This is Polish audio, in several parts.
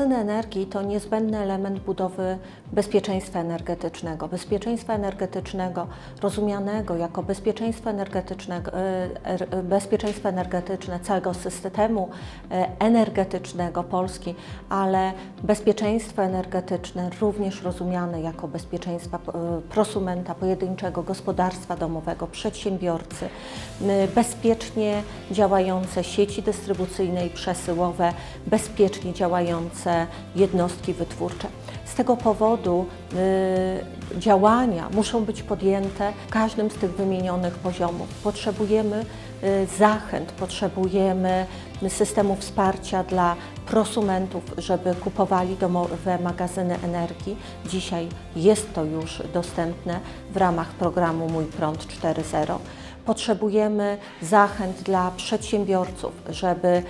energii to niezbędny element budowy bezpieczeństwa energetycznego. Bezpieczeństwa energetycznego rozumianego jako bezpieczeństwo energetycznego, e, er- bezpieczeństwo energetyczne całego systemu e, energetycznego Polski, ale bezpieczeństwo energetyczne również rozumiane jako bezpieczeństwa e, prosumenta, pojedynczego gospodarstwa domowego, przedsiębiorcy, e, bezpiecznie działające sieci dystrybucyjne i przesyłowe, bezpiecznie działające jednostki wytwórcze. Z tego powodu y, działania muszą być podjęte w każdym z tych wymienionych poziomów. Potrzebujemy y, zachęt, potrzebujemy systemu wsparcia dla prosumentów, żeby kupowali domowe magazyny energii. Dzisiaj jest to już dostępne w ramach programu Mój Prąd 4.0. Potrzebujemy zachęt dla przedsiębiorców, żeby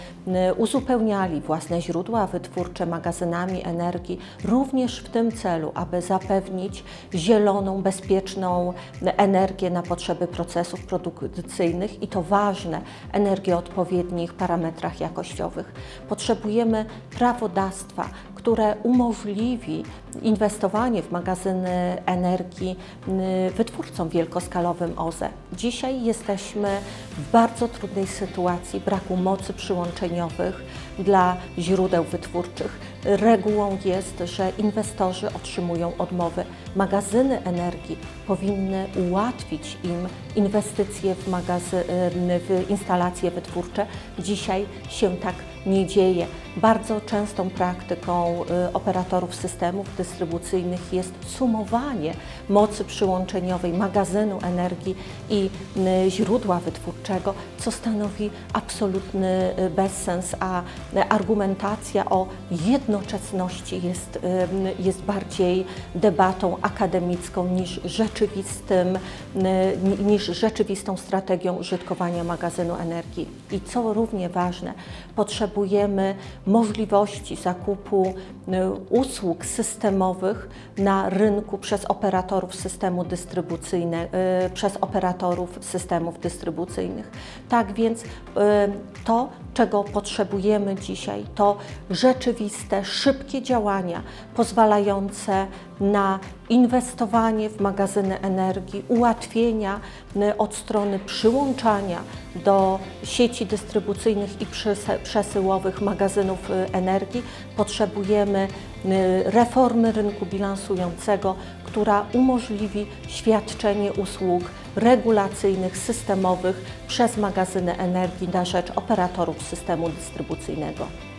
y, uzupełniali własne źródła wytwórcze magazynami energii, również w tym celu, aby zapewnić zieloną, bezpieczną energię na potrzeby procesów produkcyjnych i to ważne, energię o odpowiednich parametrach jakościowych. Potrzebujemy prawodawstwa, które umożliwi inwestowanie w magazyny energii wytwórcom wielkoskalowym OZE. Dzisiaj jesteśmy w bardzo trudnej sytuacji braku mocy przyłączeniowych dla źródeł wytwórczych. Regułą jest, że inwestorzy otrzymują odmowy. Magazyny energii powinny ułatwić im inwestycje w, magazy- w instalacje wytwórcze. Dzisiaj się tak nie dzieje. Bardzo częstą praktyką y, operatorów systemów dystrybucyjnych jest sumowanie mocy przyłączeniowej magazynu energii i y, źródła wytwórczego, co stanowi absolutny y, bezsens, a argumentacja o jednoczesności jest, jest bardziej debatą akademicką niż rzeczywistym, niż rzeczywistą strategią użytkowania magazynu energii. I co równie ważne, potrzebujemy możliwości zakupu y, usług systemowych na rynku przez operatorów systemu dystrybucyjnego, przez operatorów systemów dystrybucyjnych. Tak więc y, to, czego potrzebujemy dzisiaj, to rzeczywiste, szybkie działania pozwalające na inwestowanie w magazyny energii, ułatwienia y, od strony przyłączania do sieci dystrybucyjnych i przesyłowych magazynów y, energii. Potrzebujemy y, reformy rynku bilansującego, która umożliwi świadczenie usług regulacyjnych, systemowych przez magazyny energii na rzecz operatorów systemu dystrybucyjnego.